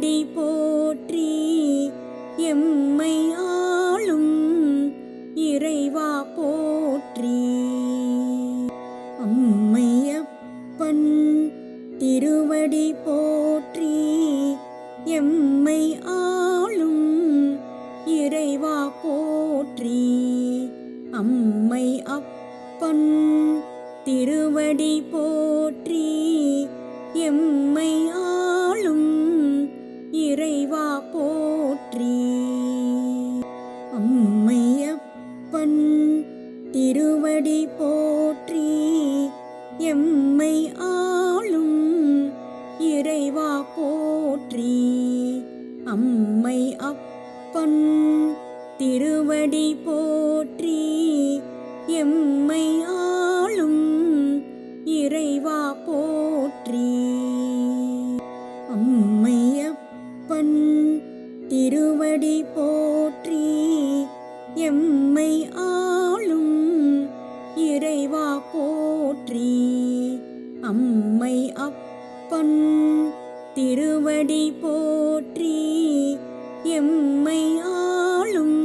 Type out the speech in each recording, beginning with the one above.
திருவடி போற்றி எம்மை ஆளும் இறைவா போற்றி. அம்மையப்பன் திருவடி போற்றி எம்மை ஆளும் இறைவா போற்றி. அம்மை அப்பன் திருவடி போற்றி எம்மை ஆளும் இறைவா போற்றி. அம்மையப்பன் திருவடி போற்றி. எம்மை ஆளும் இறைவா போற்றி. அம்மை அப்பன் திருவடி போற்றி. எம்மை ஆளும் இறைவா போற்றி. திருவடி போற்றி எம்மை ஆளும்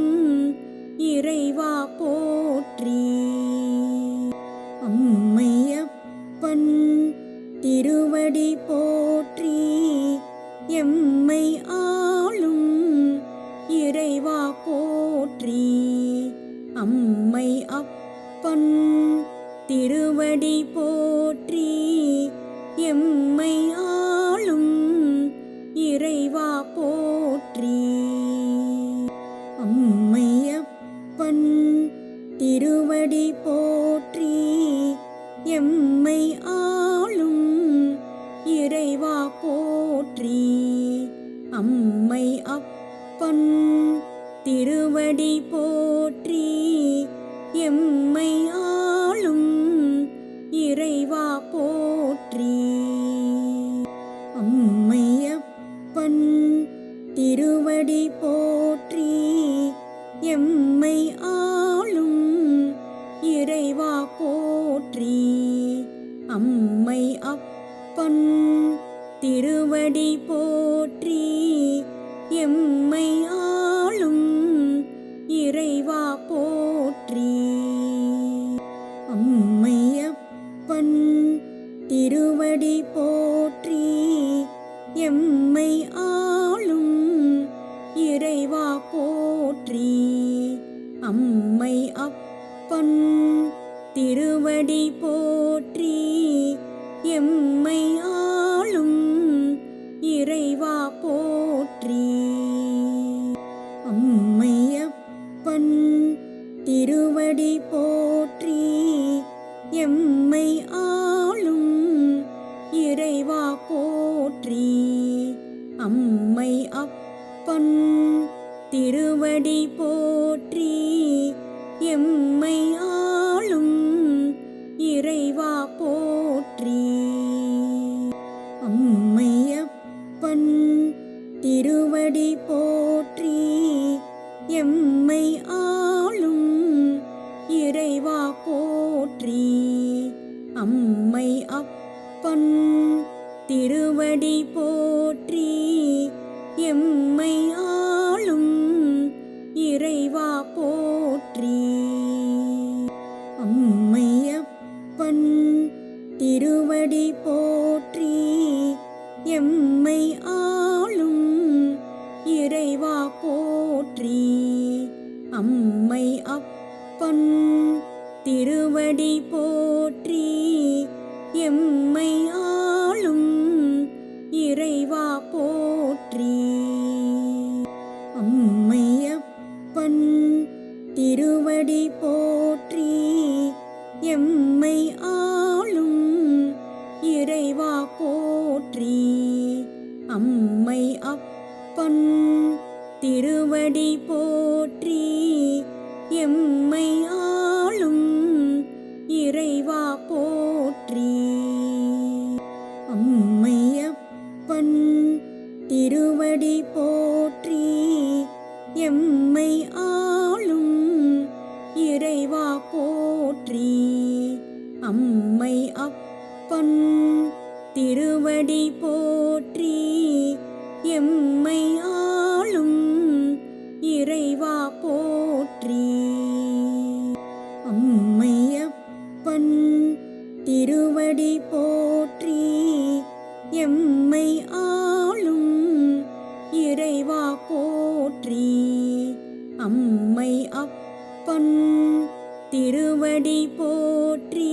இறைவா போற்றி. அம்மையப்பன் திருவடி போற்றி எம்மை திருவடி போற்றி எம்மை ஆளும் இறைவா போற்றி. அம்மையப்பன் திருவடி போற்றி எம்மை ஆளும் இறைவா போற்றி. அம்மை அப்பன் திருவடி போற்றி எம்மை ஆ அடி போற்றி எம்மை ஆளும் இறைவா போற்றி. அம்மையப்பன் திருவடி போற்றி எம்மை ஆளும் இறைவா போற்றி. அம்மை அப்பன் திருவடி போற்றி எம்மை அம்மையப்பன் திருவடி போற்றி எம்மை ஆளும் இறைவா போற்றி. அம்மை அப்பன் திருவடி போற்றி எம்மை ஆளும் இறைவா போற்றி. அம்மையப்பன் திருவடி போற்றி நம்மை ஆளும் இறைவா போற்றி. அம்மை அப்பன் திருவடி போற்றி. எம்மை ஆ போற்றி எம்மை ஆளும் இறைவா போற்றி. அம்மையப்பன் திருவடி போற்றி எம்மை ஆளும் இறைவா போற்றி. அம்மை அப்பன் திருவடி போற்றி எம்மை திருவடி போற்றி எம்மை ஆளும் இறைவா போற்றி. அம்மை அப்பன் திருவடி போற்றி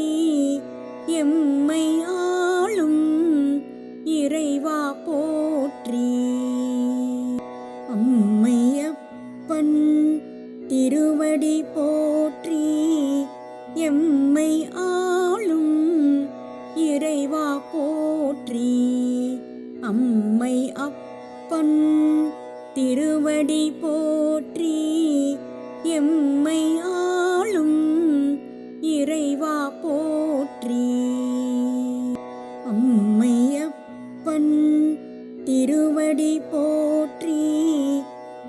எம்மை ஆ போற்றி. அம்மை அப்பன் திருவடி போற்றி. எம்மை ஆளும் இறைவா போற்றி. அம்மை அப்பன் திருவடி போற்றி.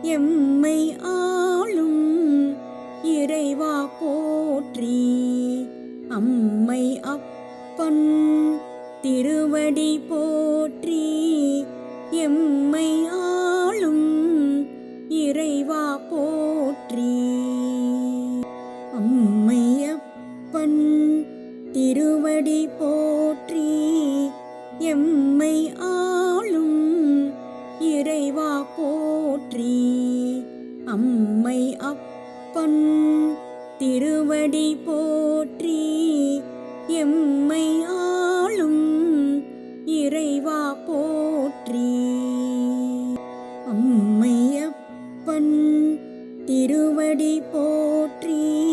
எம்மை ஆளும் இறைவா போற்றி. அம்மை அப்பன் அடி போற்றி எம்மை ஆளும் இறைவா போற்றி. அம்மையப்பன் திருவடி போற்றி எம்மை ஆளும் இறைவா போற்றி. அம்மை அப்பன் திருவடி போற்றி எம்மை ஆ இறைவா போற்றி. அம்மையப்பன் திருவடி போற்றி.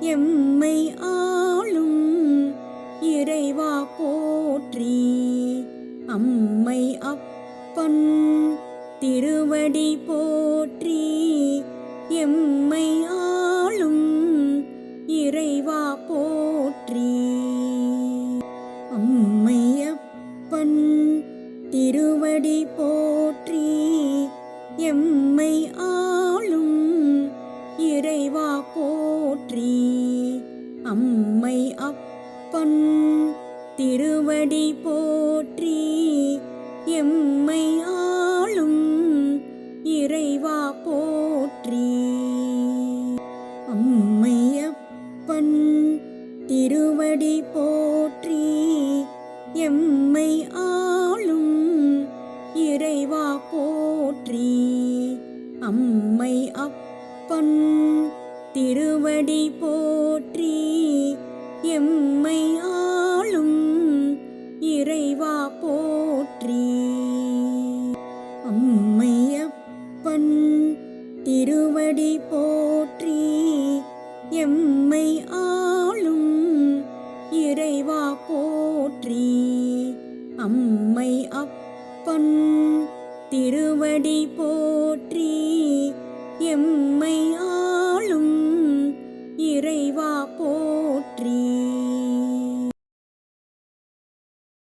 எம்மை ஆளும் இறைவா போற்றி. அம்மை அப்பன் திருவடி போற்றி. போற்றி அம்மை அப்பன் திருவடி போற்றி எம்மை ஆளும் இறைவா போற்றி அம்மை அப்பன் திருவடி போற்றி எம்மை ஆளும் இறைவா போற்றி அம்மை அப்பன் திருவடி போற்றி எம்மை ஆளும் இறைவா போற்றி. அம்மையப்பன் திருவடி போற்றி எம்மை ஆளும் இறைவா போற்றி. அம்மை அப்பன் திருவடி போற்றி எம்மை ஆ இறைவா போற்றி